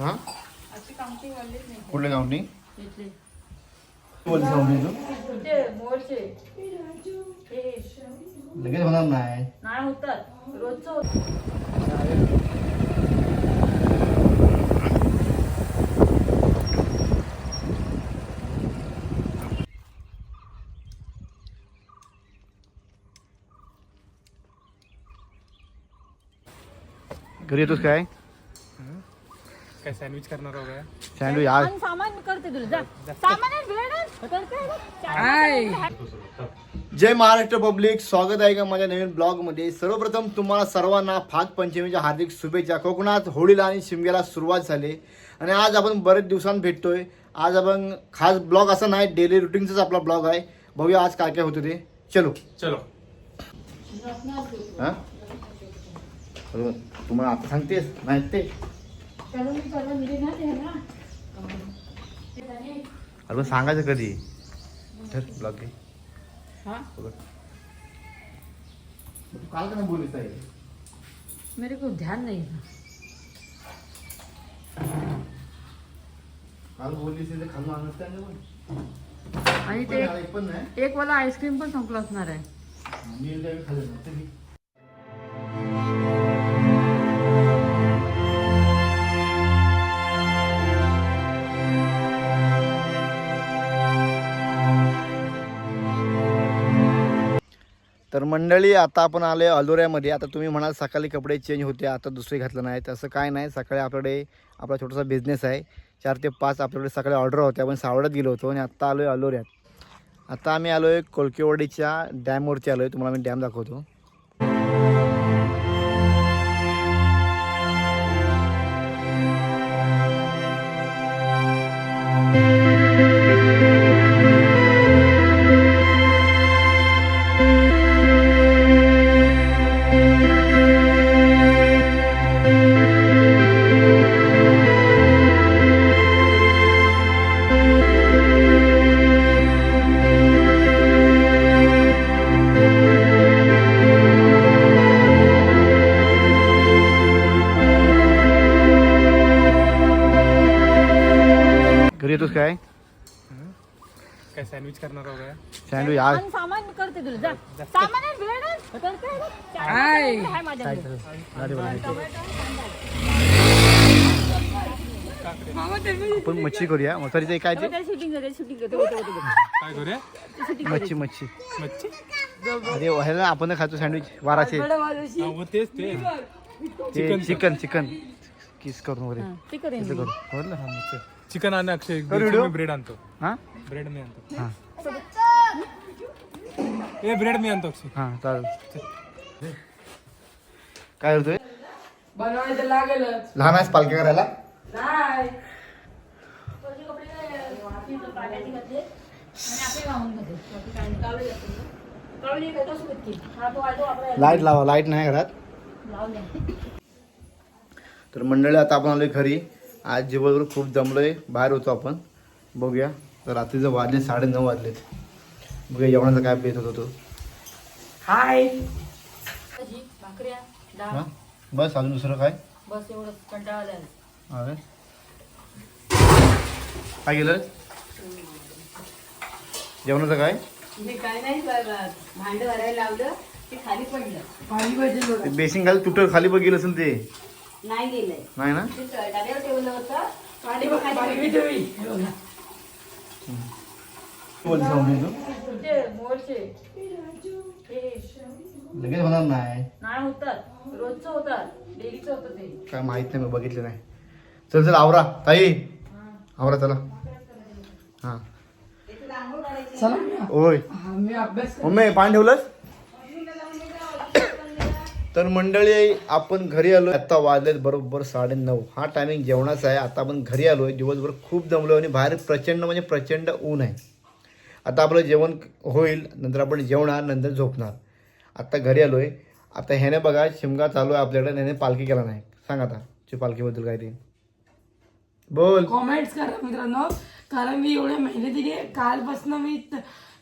हां? नाही कुठल्या गावनी? लगेच होणार नाही. होत घरी येतोस काय? काय सँडविच करणार सँडविच आज आणि सामान मी करते तुला जा. सामान. जय महाराष्ट्र पब्लिक स्वागत आहे का माझ्या नवीन ब्लॉगमध्ये सर्वप्रथम तुम्हाला सर्वांना फाग पंचमीच्या हार्दिक शुभेच्छा. कोकणात होळीला आणि शिमग्याला सुरुवात झाली. आणि आज आपण बरेच दिवसांत भेटतोय. आज आपण खास ब्लॉग असा नाही डेली रुटीनचाच आपला ब्लॉग आहे. बघूया आज काय काय होतं ते चलो. चलो. हा. तुम्हाला आता सांगतेस नाही ते? अरे सांगायचं कधी ठर ब्लॉग घे हा? बघ. तू काल का नाही बोललीस ताई? मेरे को ध्यान नहीं था काल बोललीस ते खालून आणत काय नाही पण. आणि पण ते नाही, पण नाही एक वाला आईस्क्रीम पण संपला असणार आहे मी त्यावेळी खाल्लं नव्हतं तर मंडळी आता आपण आलो आहे अलोऱ्यामध्ये. आता तुम्ही म्हणाल सकाळी कपडे चेंज होते आता दुसरे घातलं नाही. तसं काय नाही. सकाळी आपल्याकडे आपला छोटासा बिझनेस आहे. चार ते पाच आपल्याकडे सकाळी ऑर्डर होत्या. आपण सावडत गेलो होतो आणि आत्ता आलो आहे अलोऱ्यात. आता आम्ही आलो आहे कोलकेवाडीच्या डॅमवरती आलो आहे तुम्हाला मी डॅम दाखवतो. घरी येतोस काय? काय सँडविच करणार सँडविच आज आणि सामान करते तुला जा. सामान आहे, वेळ आहे. करते. आहे माझ्याकडे. आपण मच्छी करूया. काय ते? त्याला shooting करते, shooting करते. होते, होते, होते. काय करूया? मच्छी मच्छी. मच्छी? अरे ह्याला आपण खातो सँडविच बाराशे बडं वाजवशी. हा, तेच ते ते चिकन चिकन. किस करून वगैरे. हा, ते करेन तसं मी. करू. बरोबर? चिकन आणि अक्षय. video. ब्रेड आणतो. हां? ब्रेड मी आणतो. हां. ए ब्रेड मी आणतो अक्षय. हां चालेल. काय करतोय बनवायचं लागेलच. लहान आहेस पालखी करायला? नाही. हा लाइट लावा लाइट नाही घरात. तर मंडळी आता आपण आलोय घरी. आज दिवसभर खूप जमलोय. बाहेर होतो आपण. बघूया. तर रात्रीचं वाजले साडे नऊ वाजलेत. बघूया जेवणाचा काय बेत होतो तो. हाय. भाजी भाकऱ्या डाळ. हां? बस अजून दुसरं काय? बस एवढं कंटाळा आला अरे. काय केलं? जेवणाचं काय? मी काय नाही भांड भरायला लावलं ते खाली पडलं. ते बेसिंग खाली तुटं खाली बघ गेलं असेल ते. नाही गेलंय. नाही ना? ते डब्यावर ठेवलं होतं. तू मोरचे हे लगेच होणार नाही. नाही होतात. रोजचं होतात. डेलीचं होतं ते. काय माहीत नाही मी बघितलं नाही. चल चल आवरा. ताई. आवरा चला. हा. होय मम्मी पाणी ठेवलंस? तर मंडळी आपण घरी आलो आता वाजलेत बरोबर साडे नऊ हा टायमिंग जेवणाचा आहे. आता आपण घरी आलो आहे दिवसभर खूप दमलो आणि बाहेर प्रचंड म्हणजे प्रचंड ऊन आहे. आता आपलं जेवण होईल नंतर आपण जेवणार नंतर झोपणार. आता घरी आलो आहे आता ह्याने बघा शिमगा चालू आहे आपल्याकडे. ह्याने पालखी केला नाही. सांग आता ची पालखीबद्दल काय ते? बोल. कॉमेंट्स करा मित्रांनो. कारण मी एवढ्या मेहनतीने कालपासून मी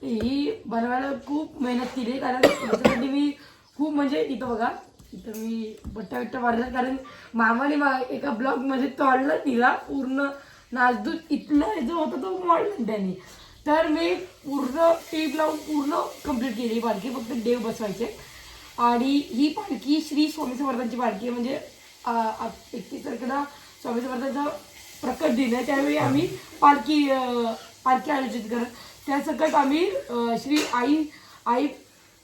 ही बनवायला खूप मेहनत केली. कारण मी खूप म्हणजे इथं बघा. इथं मी बट्टा बिट्टा मारला कारण मामाने मा- एका ब्लॉगमध्ये तोडला तिला. पूर्ण नाजदूत इथलं जो होता तो मोडला त्यांनी. तर मी पूर्ण टेप लावून पूर्ण कंप्लीट केली. पालखी फक्त देव बसवायचे. आणि ही पालखी श्री स्वामी समर्थांची पालखी म्हणजे एकतीस तारखेला स्वामी समर्थांचा प्रकट दिन आहे. त्यावेळी आम्ही पालखी पालखी आयोजित करत त्या सकट आम्ही श्री आई आई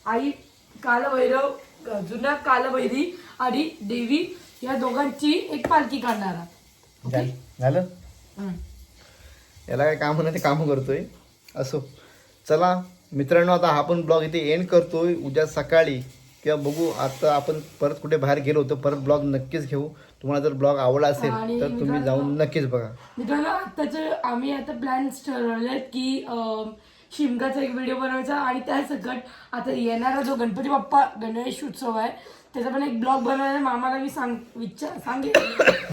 आई कालभैरव जुना कालभैरी आणि देवी या दोघांची एक पालखी काढणार आहोत. झालं. याला काय काम नाही ते कामं करतोय. असो. चला मित्रांनो आता हा पण ब्लॉग इथे एंड करतोय. उद्या सकाळी किंवा बघू आता आपण परत कुठे बाहेर गेलो तर परत ब्लॉग नक्कीच घेऊ. तुम्हाला जर ब्लॉग आवडला असेल आणि तर तुम्ही मित्रांनो- जाऊन नक्कीच बघा. मित्रांनो आत्ताचं आम्ही आता प्लॅन्स ठरवले की अं, शिमगाचा एक व्हिडिओ बनवायचा आणि त्या सकट आता येणारा जो गणपती बाप्पा गणेश उत्सव आहे त्याचा पण एक ब्लॉग बनवायला मामाला मी सांग विचार सांगेन.